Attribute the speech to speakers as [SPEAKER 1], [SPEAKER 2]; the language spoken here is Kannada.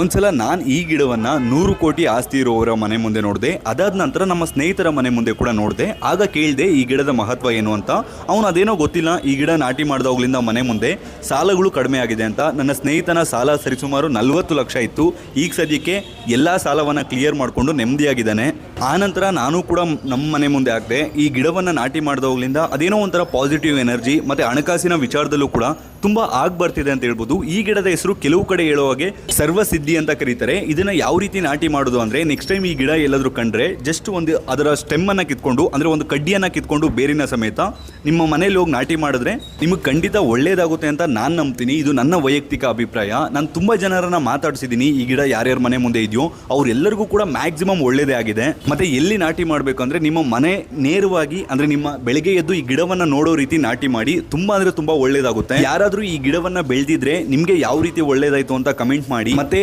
[SPEAKER 1] ಒಂದ್ಸಲ ನಾನು ಈ ಗಿಡವನ್ನ ನೂರು ಕೋಟಿ ಆಸ್ತಿ ಇರುವವರ ಮನೆ ಮುಂದೆ ನೋಡಿದೆ, ಅದಾದ ನಂತರ ನಮ್ಮ ಸ್ನೇಹಿತರ ಮನೆ ಮುಂದೆ ಕೂಡ ನೋಡಿದೆ, ಆಗ ಕೇಳಿದೆ ಈ ಗಿಡದ ಮಹತ್ವ ಏನು ಅಂತ. ಅವನು ಅದೇನೋ ಗೊತ್ತಿಲ್ಲ, ಈ ಗಿಡ ನಾಟಿ ಮಾಡಿದವಾಗ್ಲಿಂದ ಮನೆ ಮುಂದೆ ಸಾಲಗಳು ಕಡಿಮೆ ಆಗಿದೆ ಅಂತ. ನನ್ನ ಸ್ನೇಹಿತನ ಸಾಲ ಸರಿಸುಮಾರು ನಲ್ವತ್ತು ಲಕ್ಷ ಇತ್ತು. ಈಗ ಸದ್ಯಕ್ಕೆ ಎಲ್ಲ ಸಾಲವನ್ನ ಕ್ಲಿಯರ್ ಮಾಡಿಕೊಂಡು ನೆಮ್ಮದಿಯಾಗಿದ್ದಾನೆ. ಆನಂತರ ನಾನು ಕೂಡ ನಮ್ಮ ಮನೆ ಮುಂದೆ ಹಾಕಿದೆ ಈ ಗಿಡವನ್ನ ನಾಟಿ ಮಾಡಿದವಾಗ್ಲಿಂದ ಅದೇನೋ ಒಂಥರ ಪಾಸಿಟಿವ್ ಎನರ್ಜಿ ಮತ್ತೆ ಹಣಕಾಸಿನ ವಿಚಾರದಲ್ಲೂ ಕೂಡ ತುಂಬಾ ಆಗ್ ಬರ್ತಿದೆ ಅಂತ ಹೇಳ್ಬೋದು. ಈ ಗಿಡದ ಹೆಸರು ಕೆಲವು ಕಡೆ ಹೇಳೋ ಹಾಗೆ ಅಂತ ಕರೀತಾರೆ. ಇದನ್ನ ಯಾವ ರೀತಿ ನಾಟಿ ಮಾಡೋದು ಅಂದ್ರೆ ನೆಕ್ಸ್ಟ್ ಟೈಮ್ ಈ ಗಿಡ ಎಲ್ಲಾದರೂ ಕಂಡ್ರೆ ಜಸ್ಟ್ ಒಂದು ಅದರ ಸ್ಟೆಮ್ ಅನ್ನ ಕಿತ್ಕೊಂಡು, ಅಂದ್ರೆ ಒಂದು ಕಡ್ಡಿಯನ್ನ ಕಿತ್ಕೊಂಡು ಬೇರಿನ ಸಮೇತ ನಿಮ್ಮ ಮನೇಲಿ ಹೋಗಿ ನಾಟಿ ಮಾಡಿದ್ರೆ ನಿಮಗೆ ಖಂಡಿತ ಒಳ್ಳೇದಾಗುತ್ತೆ ಅಂತ ನಾನು ನಂಬ್ತೀನಿ. ಇದು ನನ್ನ ವೈಯಕ್ತಿಕ ಅಭಿಪ್ರಾಯ. ನಾನು ತುಂಬಾ ಜನರನ್ನ ಮಾತಾಡ್ಸಿದ್ದೀನಿ ಈ ಗಿಡ ಯಾರ್ಯಾರ ಮನೆ ಮುಂದೆ ಇದೆಯೋ, ಅವರೆಲ್ಲರಿಗೂ ಕೂಡ ಮ್ಯಾಕ್ಸಿಮಮ್ ಒಳ್ಳೇದೇ ಆಗಿದೆ. ಮತ್ತೆ ಎಲ್ಲಿ ನಾಟಿ ಮಾಡಬೇಕು ಅಂದ್ರೆ ನಿಮ್ಮ ಮನೆ ನೇರವಾಗಿ, ಅಂದ್ರೆ ನಿಮ್ಮ ಬೆಳಗ್ಗೆ ಎದ್ದು ಈ ಗಿಡವನ್ನ ನೋಡೋ ರೀತಿ ನಾಟಿ ಮಾಡಿ, ತುಂಬಾ ಅಂದ್ರೆ ತುಂಬಾ ಒಳ್ಳೇದಾಗುತ್ತೆ. ಯಾರಾದ್ರೂ ಈ ಗಿಡವನ್ನ ಬೆಳೆದಿದ್ರೆ ನಿಮ್ಗೆ ಯಾವ ರೀತಿ ಒಳ್ಳೇದಾಯ್ತು ಅಂತ ಕಮೆಂಟ್ ಮಾಡಿ. ಮತ್ತೆ